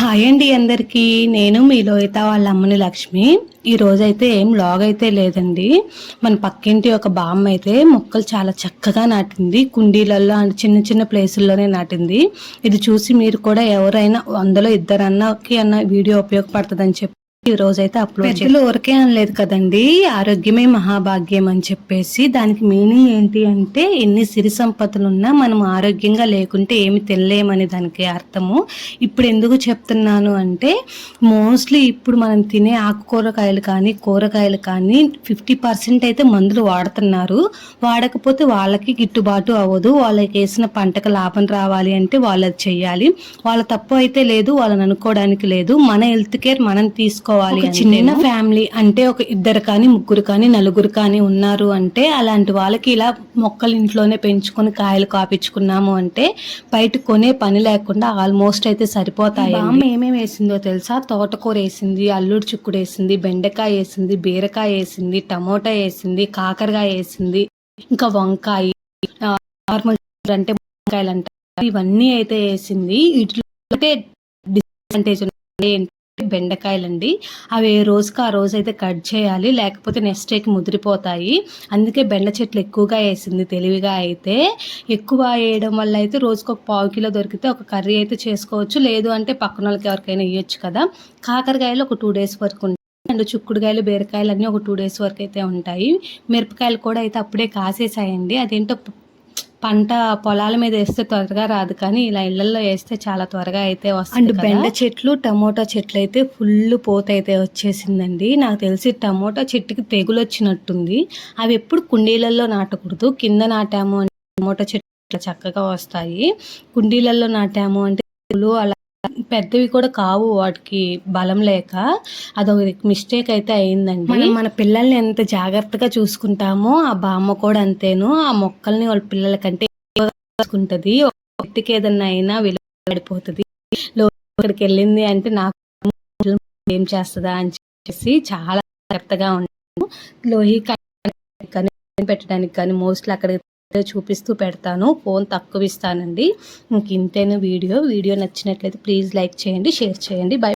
Hi అండి అందరికీ. నేను మీ లోహిత వాళ్ళ అమ్మని లక్ష్మి. ఈ రోజైతే అయితే ఏం లాగ్ అయితే లేదండి. మన పక్కింటి ఒక బామ్మ అయితే మొక్కలు చాలా చక్కగా నాటింది. కుండీలలో అండ్ చిన్న చిన్న ప్లేసుల్లోనే నాటింది. ఇది చూసి మీరు కూడా ఎవరైనా అందులో ఇద్దరన్నకి అన్న వీడియో ఉపయోగపడుతుందని చెప్పి ఈ రోజు అయితే అప్లోడ్ పెద్దలు ఊరికే అనలేదు కదండి. ఆరోగ్యమే మహాభాగ్యం అని చెప్పేసి దానికి మీనింగ్ ఏంటి అంటే ఎన్ని సిరి సంపదలు ఉన్నా మనం ఆరోగ్యంగా లేకుంటే ఏమి తినలేమని దానికి అర్థము. ఇప్పుడు ఎందుకు చెప్తున్నాను అంటే మోస్ట్లీ ఇప్పుడు మనం తినే ఆకుకూరకాయలు కానీ కూరగాయలు కానీ ఫిఫ్టీ పర్సెంట్ అయితే మందులు వాడుతున్నారు. వాడకపోతే వాళ్ళకి గిట్టుబాటు అవ్వదు. వాళ్ళకి వేసిన పంటకు లాభం రావాలి అంటే వాళ్ళది చెయ్యాలి. వాళ్ళ తప్పు అయితే లేదు వాళ్ళని అనుకోవడానికి లేదు. మన హెల్త్ కేర్ మనం తీసుకోవాలి. ఒక చిన్న ఫ్యామిలీ అంటే ఒక ఇద్దరు కానీ ముగ్గురు కానీ నలుగురు కానీ ఉన్నారు అంటే అలాంటి వాళ్ళకి ఇలా మొక్కలు ఇంట్లోనే పెంచుకొని కాయలు కాపించుకున్నాము అంటే బయట కొనే పని లేకుండా ఆల్మోస్ట్ అయితే సరిపోతాయి బామ్మ ఏమేమి వేసిందో తెలుసా? తోటకూర వేసింది అల్లుడు చిక్కుడు వేసింది బెండకాయ వేసింది బీరకాయ వేసింది టమోటా వేసింది కాకరకాయ వేసింది ఇంకా వంకాయ నార్మల్ అంటే వంకాయలు అంటారు. ఇవన్నీ అయితే వేసింది. వీటిలో అయితే డిసడ్వాంటేజ్ ఏంటంటే బెండకాయలండి. అవి ఏ రోజుకి ఆ రోజు అయితే కట్ చేయాలి లేకపోతే నెక్స్ట్ డేకి ముదిరిపోతాయి. అందుకే బెండ చెట్లు ఎక్కువగా వేసింది తెలివిగా అయితే. ఎక్కువ వేయడం వల్ల అయితే రోజుకు ఒక పావు కిలో దొరికితే ఒక కర్రీ అయితే చేసుకోవచ్చు. లేదు అంటే పక్కన వాళ్ళకి ఎవరికైనా ఇవ్వచ్చు కదా. కాకరకాయలు ఒక టూ డేస్ వరకు అండ్ చుక్కుడుకాయలు బీరకాయలు అన్నీ ఒక టూ డేస్ వరకు అయితే ఉంటాయి. మిరపకాయలు కూడా అయితే అప్పుడే కాసేసాయండి. అదేంటో పంట పొలాల మీద వేస్తే త్వరగా రాదు కానీ ఇలా ఇళ్ళలో వేస్తే చాలా త్వరగా అయితే వస్తుంది అండ్ బెండ చెట్లు టమోటా చెట్లు అయితే ఫుల్ పోత అయితే వచ్చేసిందండి. నాకు తెలిసి టమోటా చెట్టుకి తెగులు వచ్చినట్టుంది. అవి ఎప్పుడు కుండీలలో నాటకూడదు. కింద నాటాము అంటే టమోటా చెట్లు చక్కగా వస్తాయి. కుండీలలో నాటాము అంటే తెగులు అలా పెద్దవి కూడా కావు వాటికి బలం లేక. అదొక మిస్టేక్ అయితే అయిందండి. మనం మన పిల్లల్ని ఎంత జాగ్రత్తగా చూసుకుంటామో ఆ బామ్మ కూడా అంతేను. ఆ మొక్కల్ని వాళ్ళ పిల్లల కంటే చూసుకుంటది. ఒక వ్యక్తికి ఏదన్నా అయినా విలువడిపోతుంది ఇక్కడికి వెళ్ళింది అంటే నాకు ఏం చేస్తుందా అని చెప్పేసి చాలా జాగ్రత్తగా ఉంటాను లోహి కానీ పెట్టడానికి కానీ మోస్ట్లీ అక్కడ చూపిస్తూ పెడతాను. ఫోన్ తక్కువ ఇస్తానండి. ఇంక ఇంతేను వీడియో? వీడియో నచ్చినట్లయితే ప్లీజ్ లైక్ చేయండి షేర్ చేయండి. బై